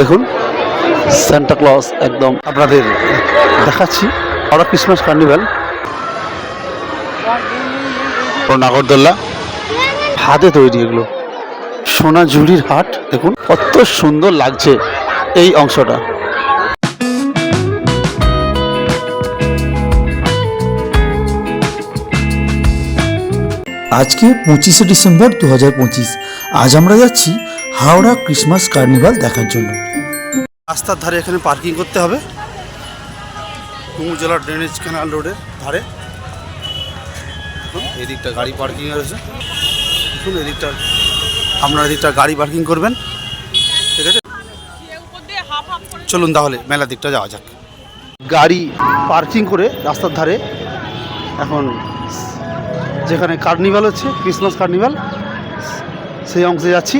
দেখুন Santa Claus একদম আপনাদের দেখাচ্ছি। আমরা ক্রিসমাস কার্নিভাল নাগরদোল্লা। হাতে তৈরি এগুলো। সোনা ঝুড়ির হাট, দেখুন, কত সুন্দর লাগছে এই অংশটা। আজকে পঁচিশে ডিসেম্বর দু হাজার পঁচিশ। আজ আমরা যাচ্ছি হাওড়া ক্রিসমাস কার্নিভাল দেখার জন্য। রাস্তার ধারে এখানে পার্কিং করতে হবে। কুমুরজলা ড্রেনেজ ক্যানাল রোডের ধারে। এদিকটা গাড়ি পার্কিং রয়েছে। দেখুন, এদিকটা, আপনারা এদিকটা গাড়ি পার্কিং করবেন। ঠিক আছে? চলুন তাহলে, মেলার দিকটা যাওয়া যাক। গাড়ি পার্কিং করে রাস্তার ধারে এখন যেখানে কার্নিভাল হচ্ছে ক্রিসমাস কার্নিভাল সেই অংশে যাচ্ছি।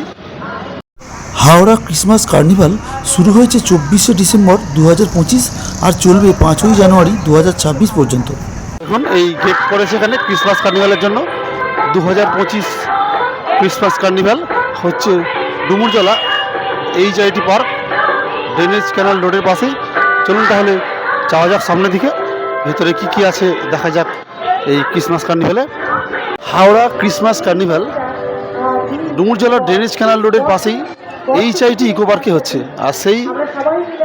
হাওড়া ক্রিসমাস কার্নিভাল শুরু হয়েছে চব্বিশে ডিসেম্বর দু হাজার পঁচিশ আর চলবে পাঁচই জানুয়ারি দু হাজার ছাব্বিশ পর্যন্ত। এখন এই গেট করেছে এখানে ক্রিসমাস কার্নিভালের জন্য। দু হাজার পঁচিশ ক্রিসমাস কার্নিভাল হচ্ছে Dumurjala H IT park drainage canal রোডের পাশেই। চলুন তাহলে যাওয়া যাক সামনের দিকে। ভেতরে কি কি আছে দেখা যাক এই Christmas কার্নিভালে Howrah Christmas carnival Dumurjala drainage canal রোডের পাশেই। এইচ আইটি ইকো পার্কে হচ্ছে। আর সেই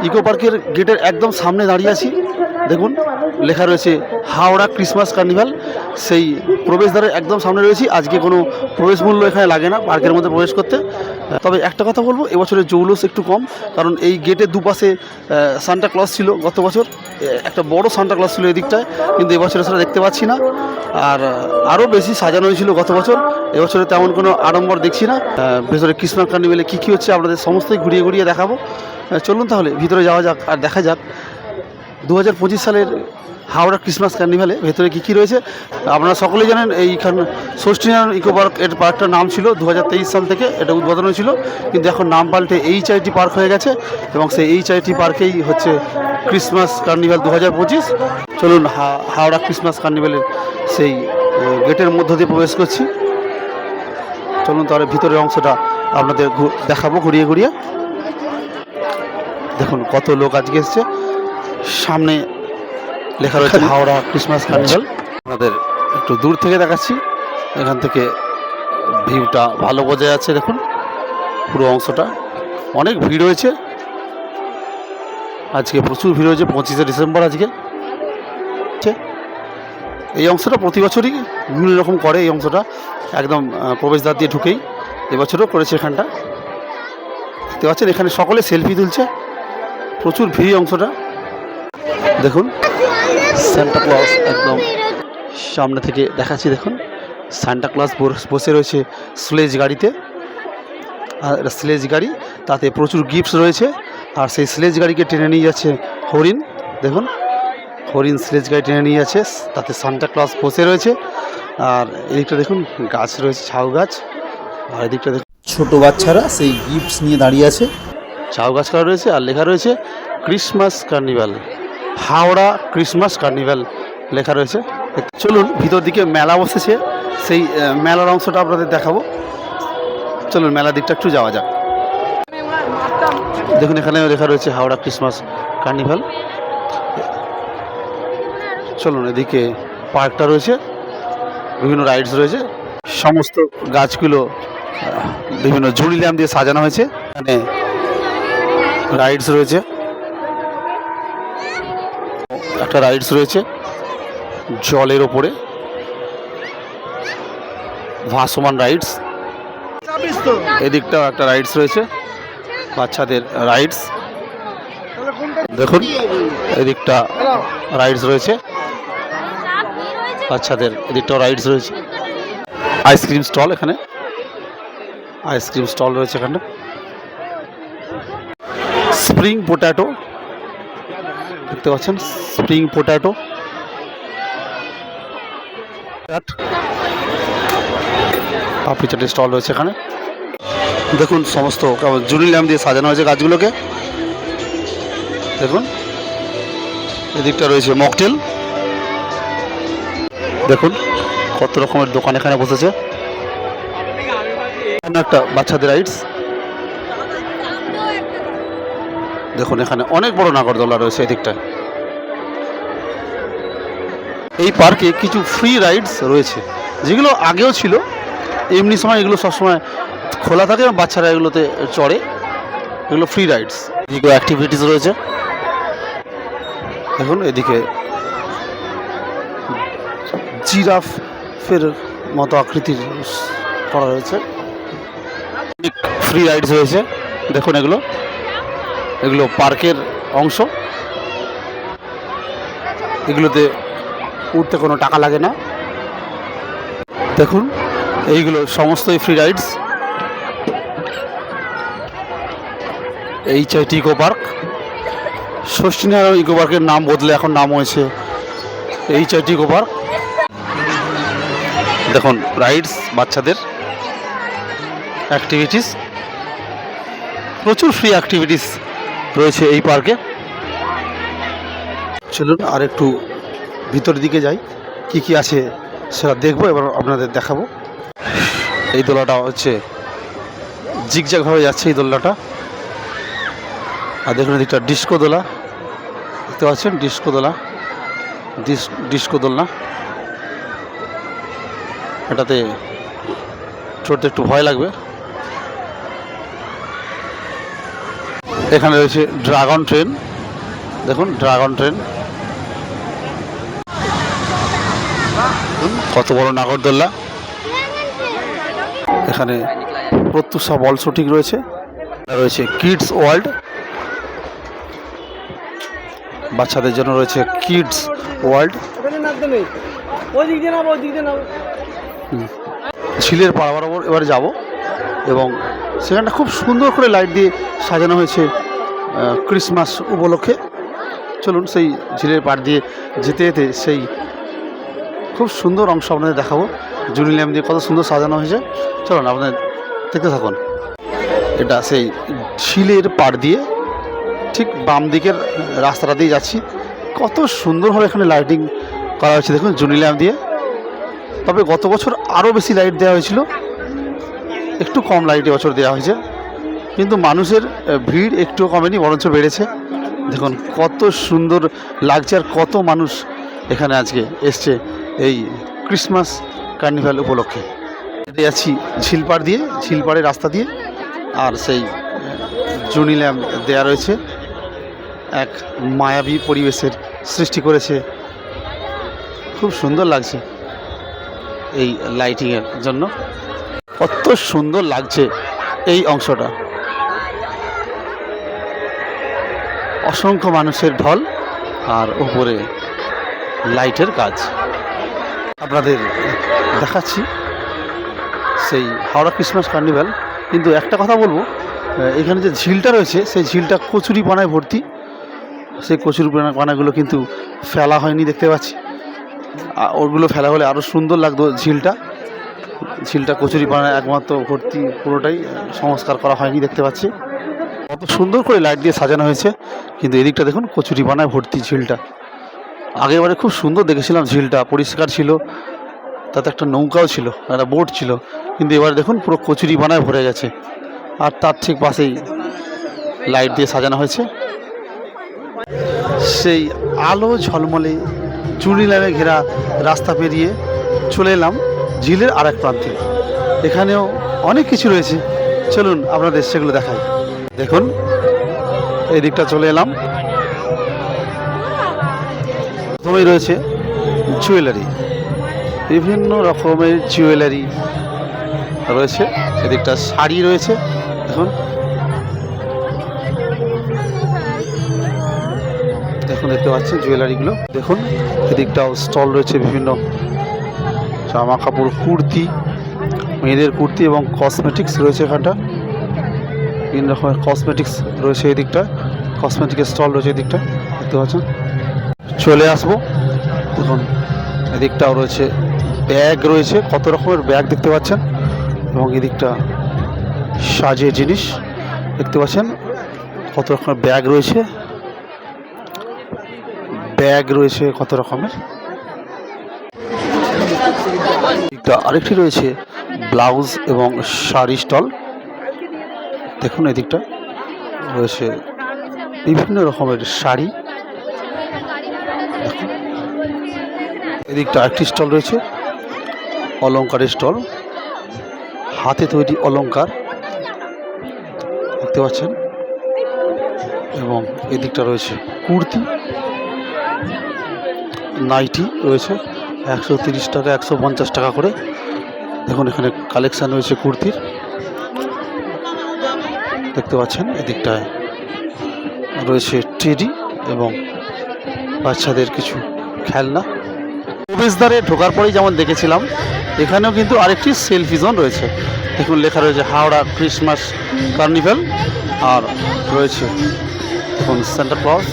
ইকো পার্কের গেটের একদম সামনে দাঁড়িয়ে আছি। দেখুন। লেখা রয়েছে হাওড়া ক্রিসমাস কার্নিভাল। সেই প্রবেশদ্বারের একদম সামনে রয়েছি। আজকে কোনো প্রবেশ মূল্য এখানে লাগে না, পার্কের মধ্যে প্রবেশ করতে। তবে একটা কথা বলব, এবছরের জৌলুস একটু কম, কারণ এই গেটের দুপাশে সান্টা ক্লস ছিল গত বছর। একটা বড় সান্টা ক্লস ছিল এদিকটায়, কিন্তু এবছরে সেটা দেখতে পাচ্ছি না। আর, আরও বেশি সাজানো হয়েছিল গত বছর। এবছরে তেমন কোনো আড়ম্বর দেখছি না। ভেতরে ক্রিসমাস কার্নিভেলে কী কী হচ্ছে আপনাদের সমস্তই ঘুরিয়ে ঘুরিয়ে দেখাবো। চলুন তাহলে, ভিতরে যাওয়া যাক আর দেখা যাক। দু হাজার পঁচিশ সালের হাওড়া ক্রিসমাস কার্নিভালে ভেতরে কী কী রয়েছে? আপনারা সকলেই জানেন এইখান ষষ্ঠীনারায়ণ ইকো পার্ক, এর পার্কটার নাম ছিল দু হাজার তেইশ সাল থেকে এটা উদ্বোধন হয়েছিল। কিন্তু এখন নাম পাল্টে এইচ আইটি পার্ক হয়ে গেছে এবং সেই এইচ আইটি পার্কেই হচ্ছে ক্রিসমাস কার্নিভাল দু হাজার পঁচিশ। চলুন হাওড়া ক্রিসমাস কার্নিভালের সেই গেটের মধ্য দিয়ে প্রবেশ করছি। চলুন তাহলে ভিতরের অংশটা আপনাদের দেখাবো ঘুরিয়ে ঘুরিয়ে। দেখুন কত লোক আজকে এসছে। সামনে লেখা রয়েছে হাওড়া ক্রিসমাস কার্নিভাল। আপনাদের একটু দূর থেকে দেখাচ্ছি। এখান থেকে ভিউটা ভালো বোঝা যাচ্ছে দেখুন। পুরো অংশটা। অনেক ভিড় হয়েছে। আজকে প্রচুর ভিড় হয়েছে, পঁচিশে ডিসেম্বর আজকে? এই অংশটা প্রতি বছরই বিভিন্ন রকম করে, এই অংশটা। একদম প্রবেশদ্বার দিয়ে ঢুকেই এবছরও করেছে এখানটা। দেখতে পাচ্ছেন, এখানে সকলে সেলফি তুলছে। প্রচুর ভিড় অংশটা। দেখুন। সান্টা ক্লজ একদম সামনে থেকে দেখাচ্ছি, দেখুন। সান্টা ক্লজ বসে রয়েছে স্লেজ গাড়িতে। আর স্লেজ গাড়ি, তাতে প্রচুর গিফটস রয়েছে। আর সেই স্লেজ গাড়িকে টেনে নিয়ে যাচ্ছে হরিণ, দেখুন। হরিণ স্লেজ গাড়ি টেনে নিয়ে যাচ্ছে, তাতে সান্টা ক্লজ বসে রয়েছে। আর এদিকটা দেখুন, গাছ রয়েছে, ছাউ গাছ। আর এদিকটা দেখুন, ছোট বাচ্চারা সেই গিফটস নিয়ে দাঁড়িয়ে আছে। ঝাউ গাছ করা রয়েছে আর লেখা রয়েছে Christmas carnival Howrah Christmas carnival লেখা রয়েছে। চলুন ভিতর দিকে মেলা বসেছে। সেই মেলার অংশটা আপনাদের দেখাবো। চলুন মেলার দিকটা একটু যাওয়া যাক। দেখুন, এখানে লেখা রয়েছে হাওড়া ক্রিসমাস কার্নিভাল চলুন এদিকে পার্কটা রয়েছে। বিভিন্ন রাইডস রয়েছে। সমস্ত গাছগুলো বিভিন্ন ঝুড়ি ল্যাম্প দিয়ে সাজানো হয়েছে। এখানে রাইডস রয়েছে। একটা রাইডস রয়েছে জলের ওপরে। ভাসমান রাইডস এদিকটাও একটা রাইডস রয়েছে, বাচ্চাদের রাইডস দেখুন, এদিকটা রাইডস রয়েছে, বাচ্চাদের এদিকটাও রাইডস রয়েছে। আইসক্রিম স্টল এখানে। আইসক্রিম স্টল রয়েছে এখানে। স্প্রিং পোট্যাটো দেখতে পাচ্ছেন স্প্রিং পোট্যাটো পাপড়ি চাটের স্টল রয়েছে এখানে। দেখুন, সমস্ত জুনি ল্যাম্প দিয়ে সাজানো হয়েছে গাছগুলোকে। দেখুন, এদিকটা রয়েছে মকটেল দেখুন, কত রকমের দোকান এখানে বসেছে। একটা বাচ্চাদের রাইডস দেখুন, এখানে অনেক বড় নাগরদোলা রয়েছে এদিকটায়। এই পার্কে কিছু ফ্রি রাইডস রয়েছে। যেগুলো আগেও ছিল, এমনি সময় এগুলো সবসময় খোলা থাকে এবং বাচ্চারা এগুলোতে চড়ে। এগুলো ফ্রি রাইডস এদিকে অ্যাক্টিভিটিস রয়েছে। দেখুন, এদিকে জিরাফের মতো আকৃতির করা রয়েছে। ফ্রি রাইডস রয়েছে। দেখুন এগুলো। এগুলো পার্কের অংশ। এগুলোতে উঠতে কোনো টাকা লাগে না। দেখুন, এইগুলো সমস্তই ফ্রি রাইডস এই Chaiti eco park. Shashthinarayan eco পার্কের নাম বদলে এখন নাম হয়েছে এই চাইটি ইকো পার্ক। দেখুন রাইডস বাচ্চাদের অ্যাক্টিভিটিস প্রচুর ফ্রি অ্যাক্টিভিটিস রয়েছে এই পার্কে। চলুন আর একটু ভিতর দিকে যাই, কি কি আছে সেটা দেখব, এবার আপনাদের দেখাবো। এই দোলাটা হচ্ছে জিগজ্যাগভাবে যাচ্ছে এই দোলনাটা আর দেখুন এদিকটা ডিস্কো দোলা। দেখতে পাচ্ছেন? ডিস্কো দোলা। ডিস্কো দোলনা। এটাতে চড়তে একটু ভয় লাগবে। এখানে রয়েছে ড্রাগন ট্রেন। দেখুন, ড্রাগন ট্রেন। কত বড় নাগরদোল্লা? এখানে প্রত্যুষা বল শুটিং রয়েছে। রয়েছে কিডস ওয়ার্ল্ড বাচ্চাদের জন্য রয়েছে কিডস ওয়ার্ল্ড ঝিলের পাড়া বরাবর এবার যাব এবং সেখানটা খুব সুন্দর করে লাইট দিয়ে সাজানো হয়েছে ক্রিসমাস উপলক্ষে। চলুন সেই ঝিলের পাড় দিয়ে যেতে যেতে সেই খুব সুন্দর অংশ আপনাদের দেখাবো। জুনি ল্যাম্প দিয়ে কত সুন্দর সাজানো হয়েছে। চলুন, আপনাদের দেখতে থাকুন। এটা সেই ঝিলের পাড় দিয়ে ঠিক বাম দিকের রাস্তাটা দিয়ে যাচ্ছি। কত সুন্দরভাবে এখানে লাইটিং করা হয়েছে। দেখুন জুনি ল্যাম্প দিয়ে। তবে গত বছর আরও বেশি লাইট দেওয়া হয়েছিল। একটু কম লাইট বছর দেওয়া হয়েছে। কিন্তু মানুষের ভিড় একটুও কমেনি, বরঞ্চ বেড়েছে। দেখুন, কত সুন্দর লাগছে আর কত মানুষ এখানে আজকে এসছে। এই ক্রিসমাস কার্নিভাল উপলক্ষে। হেঁটে যাচ্ছি ঝিলপাড় দিয়ে ঝিলপাড়ের রাস্তা দিয়ে, আর সেই জুনি ল্যাম্প দেওয়া রয়েছে। এক মায়াবী পরিবেশের সৃষ্টি করেছে। খুব সুন্দর লাগছে এই লাইটিংয়ের জন্য। কত সুন্দর লাগছে এই অংশটা। অসংখ্য মানুষের ঢল আর উপরে লাইটের কাজ। আপনাদের দেখাচ্ছি সেই হাওড়া ক্রিসমাস কার্নিভ্যাল কিন্তু একটা কথা বলব এখানে যে ঝিলটা রয়েছে, সেই ঝিলটা কচুরি পানায় ভর্তি। সেই কচুরি পানাগুলো কিন্তু ফেলা হয়নি দেখতে পাচ্ছি। ওগুলো ফেলা হলে আরও সুন্দর লাগতো ঝিলটা। ঝিলটা কচুরি পানায় একমাত্র ভর্তি, পুরোটাই সংস্কার করা হয়নি দেখতে পাচ্ছি। কত সুন্দর করে লাইট দিয়ে সাজানো হয়েছে। কিন্তু এদিকটা দেখুন, কচুরি পানায় ভর্তি ঝিলটা। আগেবারে খুব সুন্দর দেখেছিলাম ঝিলটা, পরিষ্কার ছিল, তাতে একটা নৌকাও ছিল, একটা বোট ছিল, কিন্তু এবার দেখুন পুরো কচুরি বানায় ভরে গেছে, আর তার ঠিক পাশেই লাইট দিয়ে সাজানো হয়েছে। সেই আলো ঝলমলে চুনি লামে ঘেরা রাস্তা পেরিয়ে চলে এলাম ঝিলের আর এক প্রান্তে। এখানেও অনেক কিছু রয়েছে, চলুন আপনাদের সেগুলো দেখাই। দেখুন, এই দিকটা চলে এলাম। প্রথমেই রয়েছে জুয়েলারি, বিভিন্ন রকমের জুয়েলারি রয়েছে। এদিকটা শাড়ি রয়েছে, দেখুন। এখন দেখতে পাচ্ছেন জুয়েলারিগুলো। দেখুন, এদিকটাও স্টল রয়েছে বিভিন্ন জামা কাপড়, কুর্তি, মেয়েদের কুর্তি এবং কসমেটিক্স রয়েছে এখানটা। বিভিন্ন রকমের কসমেটিক্স রয়েছে এদিকটা। কসমেটিক্সের স্টল রয়েছে এদিকটা, দেখতে পাচ্ছেন। চলে আসব। দেখুন, এদিকটাও রয়েছে ব্যাগ রয়েছে, কত রকমের ব্যাগ দেখতে পাচ্ছেন এবং এদিকটা সাজের জিনিস দেখতে পাচ্ছেন, কত রকমের ব্যাগ রয়েছে। ব্যাগ রয়েছে কত রকমের। আরেকটি রয়েছে ব্লাউজ এবং শাড়ি স্টল। দেখুন, এদিকটা রয়েছে বিভিন্ন রকমের শাড়ি। এদিকটা একটি স্টল রয়েছে, অলংকারের স্টল। হাতে তৈরি অলংকার, দেখতে পাচ্ছেন? এবং এদিকটা রয়েছে কুর্তি, নাইটি রয়েছে, একশো তিরিশ টাকা, একশো পঞ্চাশ টাকা করে। দেখুন, এখানে কালেকশান রয়েছে কুর্তির। দেখতে পাচ্ছেন, এদিকটায় রয়েছে টেডি এবং বাচ্চাদের কিছু খেলনা। প্রবেশদ্বারে ঢোকার পরেই যেমন দেখেছিলাম, এখানেও কিন্তু আরেকটি সেলফি জোন রয়েছে। দেখুন, লেখা রয়েছে হাওড়া ক্রিসমাস কার্নিভ্যাল আর রয়েছে, দেখুন সেন্টার ক্লজ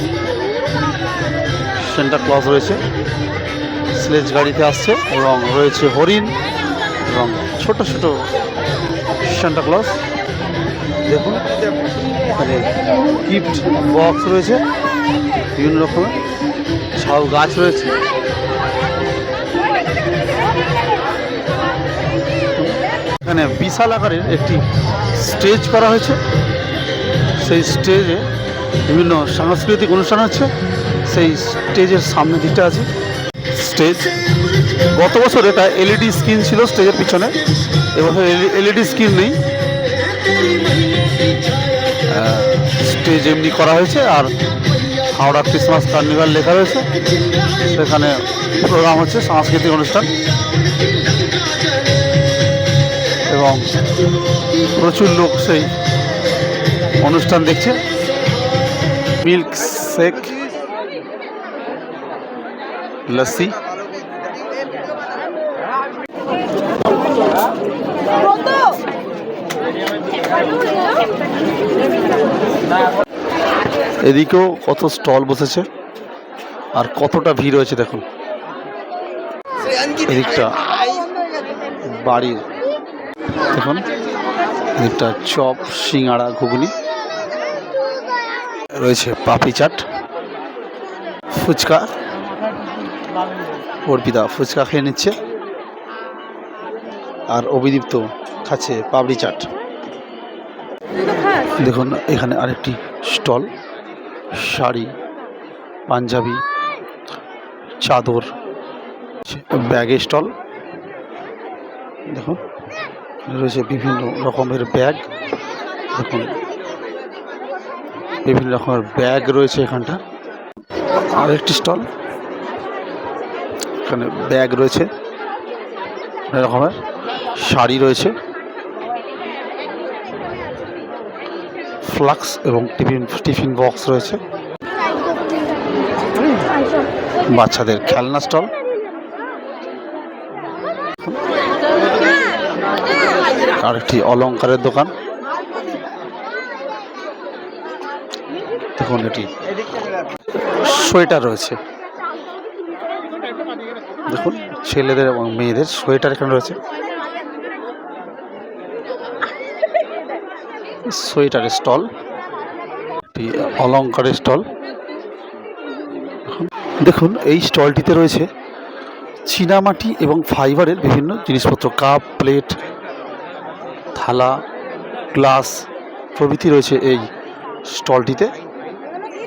সেন্টার ক্লজ রয়েছে। স্লেজ গাড়িতে আসছে এবং রয়েছে হরিণ এবং ছোট ছোট সেন্টা ক্লজ দেখুন, এখানে গিফট বক্স রয়েছে বিভিন্ন রকমের। ঝাউ গাছ রয়েছে। এখানে বিশাল আকারের একটি স্টেজ করা হয়েছে। সেই স্টেজে বিভিন্ন সাংস্কৃতিক অনুষ্ঠান হচ্ছে। সেই স্টেজের সামনে দিকটা আছে। স্টেজ, গত বছর এটা এলইডি স্ক্রিন ছিল স্টেজের পিছনে। এবছর এলইডি স্ক্রিন নেই। স্টেজ এমনি করা হয়েছে আর হাওড়া ক্রিসমাস কার্নিভাল লেখা রয়েছে। সেখানে প্রোগ্রাম হচ্ছে, সাংস্কৃতিক অনুষ্ঠান। এবং প্রচুর লোক সেই অনুষ্ঠান দেখছে। Milk shake, lassi. এদিকেও কত স্টল বসেছে আর কতটা ভিড় হয়েছে দেখুন। এদিকটা বাড়ির। দেখুন, এদিকটা চপ, সিঙ্গাড়া, ঘুগনি। রয়েছে পাপড়ি চাট, ফুচকা। অর্পিতা ফুচকা খেয়ে নিচ্ছে। আর অভিদীপ্ত খাচ্ছে পাপড়ি চাট। দেখুন, এখানে আরেকটি স্টল। শাড়ি, পাঞ্জাবি, চাদর ব্যাগের স্টল। দেখুন, রয়েছে বিভিন্ন রকমের ব্যাগ। দেখুন, বিভিন্ন রকমের ব্যাগ রয়েছে এখানটা। আরেকটি স্টল। এখানে ব্যাগ রয়েছে। রকমের শাড়ি রয়েছে। ফ্লাক্স এবং টিফিন টিফিন বক্স রয়েছে। বাচ্চাদের খেলনা স্টল। আরেকটি অলংকারের দোকান। দেখুন এটি। সোয়েটার রয়েছে। দেখুন, ছেলেদের এবং মেয়েদের সোয়েটার এখানে রয়েছে। সোয়েটারের স্টল অলংকারের স্টল। দেখুন, এই স্টলটিতে রয়েছে চীনামাটি এবং ফাইবারের বিভিন্ন জিনিসপত্র, কাপ, প্লেট, থালা, গ্লাস প্রভৃতি রয়েছে এই স্টলটিতে।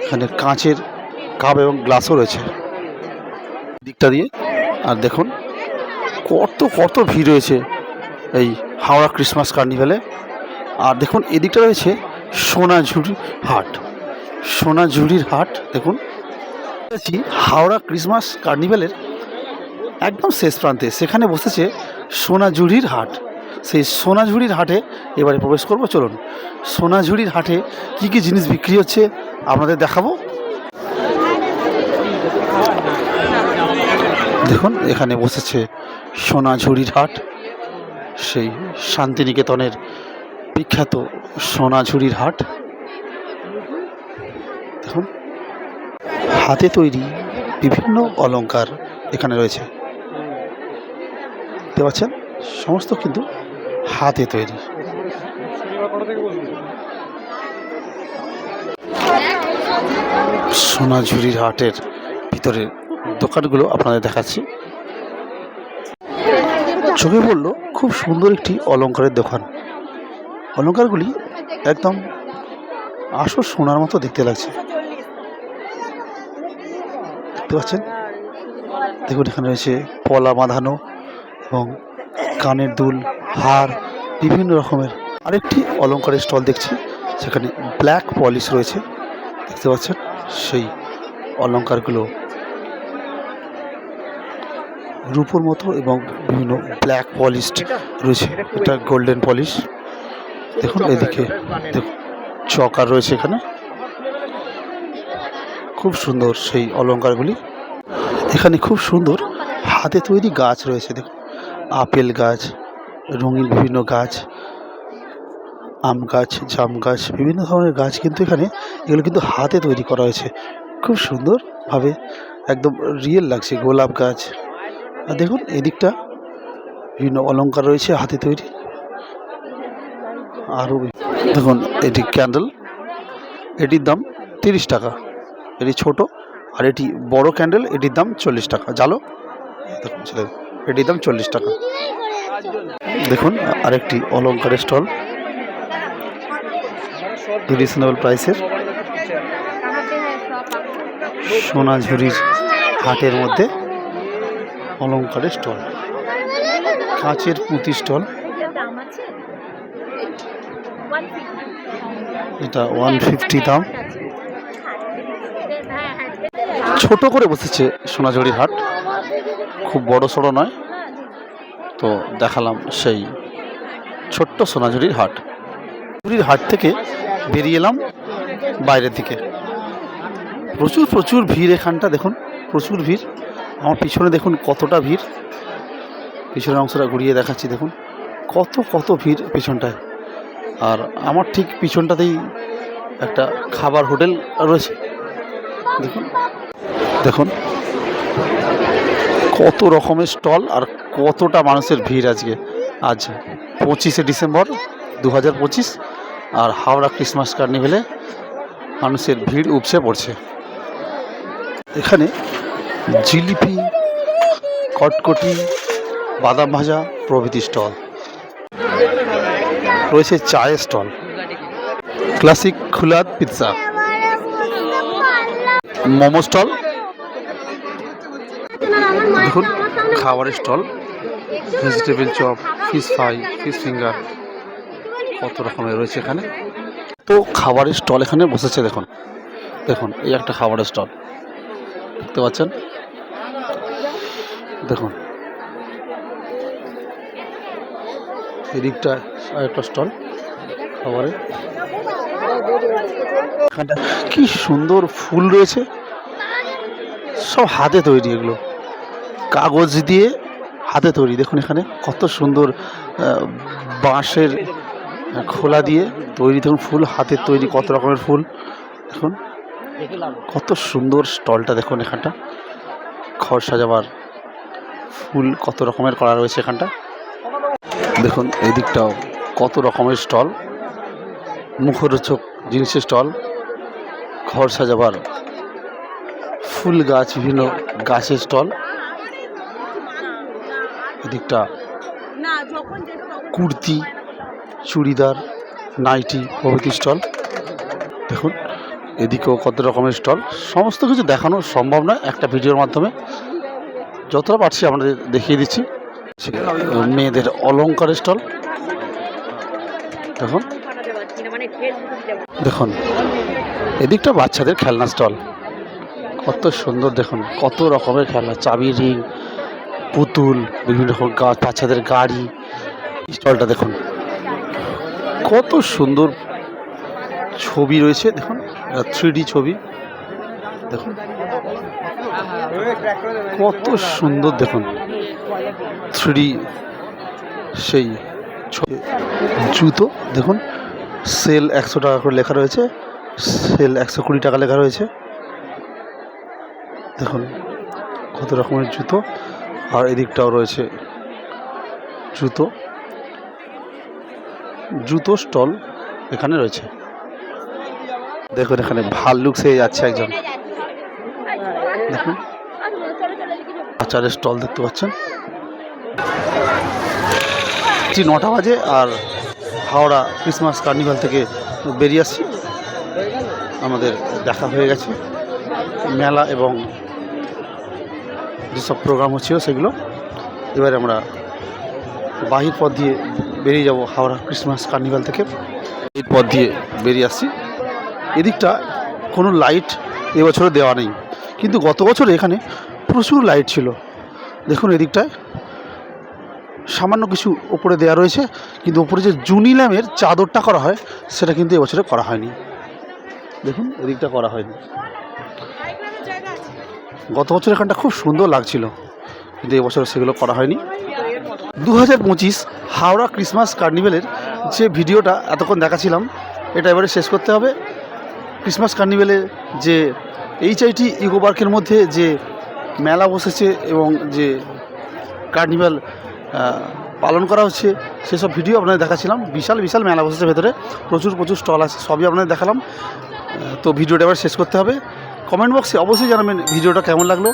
এখানে কাঁচের কাপ এবং গ্লাসও রয়েছে। দিকটা দিয়ে, আর দেখুন, কত কত ভিড় রয়েছে এই হাওড়া ক্রিসমাস কার্নিভ্যালে আর দেখুন এদিকটা রয়েছে সোনাঝুরি হাট। সোনাঝুরির হাট দেখুন। বলছি, হাওড়া ক্রিসমাস কার্নিভ্যালের একদম শেষ প্রান্তে। সেখানে বসেছে সোনাঝুরির হাট। সেই সোনাঝুরির হাটে এবারে প্রবেশ করব। চলুন সোনাঝুরির হাটে কি কি জিনিস বিক্রি হচ্ছে আপনাদের দেখাবো। দেখুন এখানে বসেছে সোনাঝুরির হাট। সেই শান্তিনিকেতনের বিখ্যাত সোনাঝুরির হাট। দেখুন, হাতে তৈরি বিভিন্ন অলঙ্কার এখানে রয়েছে। দেখতে পাচ্ছেন, সমস্ত কিন্তু হাতে তৈরি। সোনাঝুরির হাটের ভিতরের দোকানগুলো আপনাদের দেখাচ্ছি। চোখে পড়ল খুব সুন্দর একটি অলংকারের দোকান। অলংকারগুলি একদম আসল সোনার মতো দেখতে লাগছে। দেখতে পাচ্ছেন? দেখুন, এখানে রয়েছে পলা বাঁধানো এবং কানের দুল, হার, বিভিন্ন রকমের আরেকটি অলংকারের স্টল দেখছি। সেখানে ব্ল্যাক পলিশ রয়েছে। দেখতে পাচ্ছেন? সেই অলঙ্কারগুলো রূপোর মতো এবং বিভিন্ন ব্ল্যাক পলিশড রয়েছে। এটা গোল্ডেন পলিশ। দেখুন এদিকে দেখুন চকার রয়েছে এখানে। খুব সুন্দর সেই অলঙ্কারগুলি। এখানে খুব সুন্দর হাতে তৈরি গাছ রয়েছে দেখুন। আপেল গাছ রঙিন বিভিন্ন গাছ আম গাছ জাম গাছ বিভিন্ন ধরনের গাছ কিন্তু এখানে এগুলো কিন্তু হাতে তৈরি করা হয়েছে। খুব সুন্দরভাবে একদম রিয়েল লাগছে গোলাপ গাছ। আর দেখুন এদিকটা বিভিন্ন অলঙ্কার রয়েছে হাতে তৈরি। আরও দেখুন, এটি ক্যান্ডেল এটির দাম তিরিশ টাকা। এটি ছোট, আর এটি বড় ক্যান্ডেল এটির দাম চল্লিশ টাকা। জালো দেখুন এটির দাম চল্লিশ টাকা। দেখুন, আরেকটি অলংকারের স্টল। রিজনেবল প্রাইসের সোনাঝুরির হাটের মধ্যে অলংকারের স্টল। কাঁচের পুঁতি স্টল। এটা ওয়ান ফিফটি দাম। ছোট করে বসেছে সোনাঝুরির হাট। খুব বড় সড়ো নয়। তো দেখালাম সেই ছোট্ট সোনাঝুরির হাট। সোনাঝুরির হাট থেকে বেরিয়ে এলাম বাইরের দিকে। প্রচুর প্রচুর ভিড় এখানটা দেখুন প্রচুর ভিড়। আমার পিছনে দেখুন কতটা ভিড়। পিছনের অংশটা ঘুরিয়ে দেখাচ্ছি দেখুন। কত কত ভিড় পিছনটায়। আর আমার ঠিক পিছনটাতেই একটা খাবার হোটেল রয়েছে। দেখুন। দেখুন। কত রকমের স্টল আর কতটা মানুষের ভিড় আজকে। আজ পঁচিশে ডিসেম্বর দু হাজার পঁচিশ আর হাওড়া ক্রিসমাস কার্নিভেলে মানুষের ভিড় উপচে পড়ছে। এখানে জিলিপি, কটকটি, বাদাম ভাজা প্রভৃতি স্টল। রয়েছে চায়ের stall. Classic kulhad pizza. Momo stall. দেখুন খাবারের stall. Vegetable chop fish fry fish finger কত রকমের রয়েছে এখানে। তো খাবারের স্টল এখানে বসেছে, দেখুন। দেখুন, এই একটা খাবারের স্টল। দেখতে পাচ্ছেন? দেখুন এদিকটা একটা স্টল খাবারের কি সুন্দর ফুল রয়েছে। সব হাতে তৈরি এগুলো। কাগজ দিয়ে হাতে তৈরি। দেখুন এখানে কত সুন্দর বাঁশের খোলা দিয়ে তৈরি। দেখুন ফুল হাতের তৈরি কত রকমের ফুল। দেখুন কত সুন্দর স্টলটা দেখুন এখানটা। ঘর সাজাবার ফুল কত রকমের করা রয়েছে এখানটা। দেখুন, এই দিকটাও কত রকমের স্টল। মুখরোচক জিনিসের স্টল। ঘর সাজাবার ফুল গাছ, বিভিন্ন গাছের স্টল। এদিকটা কুর্তি, চুড়িদার, নাইটি প্রভৃতি স্টল। দেখুন, এদিকেও কত রকমের স্টল। সমস্ত কিছু দেখানো সম্ভব নয় একটা ভিডিওর মাধ্যমে। যতটা পারছি আপনাদের দেখিয়ে দিচ্ছি। মেয়েদের অলংকারের স্টল। দেখুন। দেখুন, এদিকটা বাচ্চাদের খেলনা স্টল। কত সুন্দর, দেখুন, কত রকমের খেলনা, চাবি, রিং, পুতুল, বিভিন্ন রকম বাচ্চাদের গাড়ি। স্টলটা দেখুন, কত সুন্দর ছবি রয়েছে, দেখুন থ্রি ছবি। দেখুন, কত সুন্দর, দেখুন। থ্রি সেই জুতো, দেখুন, সেল একশো টাকা করে লেখা রয়েছে, সেল একশো কুড়ি টাকা লেখা রয়েছে। দেখুন, কত রকমের জুতো, আর এদিকটাও রয়েছে জুতো। জুতো স্টল এখানে রয়েছে। দেখুন, এখানে ভাল্লুক সেজে যাচ্ছে একজন। দেখুন আচারের স্টল দেখতে পাচ্ছেন? ঠিক নটা বাজে আর হাওড়া ক্রিসমাস কার্নিভাল থেকে বেরিয়ে আসছি। আমাদের দেখা হয়ে গেছে। মেলা এবং যেসব প্রোগ্রাম হচ্ছিল সেগুলো। এবারে আমরা বাহির পথ দিয়ে বেরিয়ে যাব হাওড়া ক্রিসমাস কার্নিভাল থেকে। এই পথ দিয়ে বেরিয়ে আসছি। এদিকটা কোনো লাইট এবছরে দেওয়া নেই। কিন্তু গত বছর এখানে প্রচুর লাইট ছিল। দেখুন এদিকটায় সামান্য কিছু ওপরে দেওয়া রয়েছে, কিন্তু ওপরে যে জুনি ল্যাম্পের চাদরটা করা হয়, সেটা কিন্তু এবছরে করা হয়নি। দেখুন, এদিকটা করা হয়নি। গত বছর এখানটা খুব সুন্দর লাগছিল, কিন্তু এবছর সেগুলো করা হয়নি। দু হাজার পঁচিশ হাওড়া ক্রিসমাস কার্নিভেলের যে ভিডিওটা এতক্ষণ দেখাছিলাম, এটা এবারে শেষ করতে হবে। ক্রিসমাস কার্নিভেলে যে এইচআইটি ইকো পার্কের মধ্যে যে মেলা বসেছে এবং যে কার্নিভাল পালন করা হচ্ছে, সেসব ভিডিও আপনাদের দেখাচ্ছিলাম। বিশাল বিশাল মেলা বসেছে ভেতরে। প্রচুর প্রচুর স্টল আছে, সবই আপনাদের দেখালাম। তো ভিডিওটা এবার শেষ করতে হবে। কমেন্ট বক্সে অবশ্যই জানাবেন ভিডিওটা কেমন লাগল।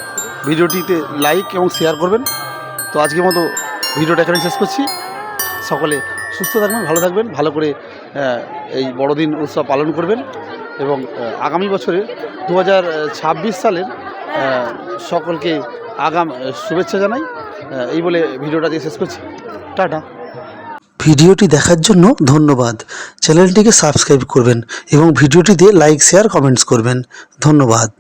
ভিডিওটিতে লাইক এবং শেয়ার করবেন। তো আজকের মতো ভিডিওটা এখানে শেষ করছি। সকলে সুস্থ থাকবেন, ভালো থাকবেন, ভালো করে এই বড়দিন উৎসব পালন করবেন এবং আগামী বছরে দু হাজার ছাব্বিশ সালের সকলকে আগাম শুভেচ্ছা জানাই। এই বলে ভিডিওটা দিয়ে শেষ করছি। টাটা। ভিডিওটি দেখার জন্য ধন্যবাদ। চ্যানেলটিকে সাবস্ক্রাইব করবেন এবং ভিডিওটিতে লাইক, শেয়ার, কমেন্টস করবেন। ধন্যবাদ।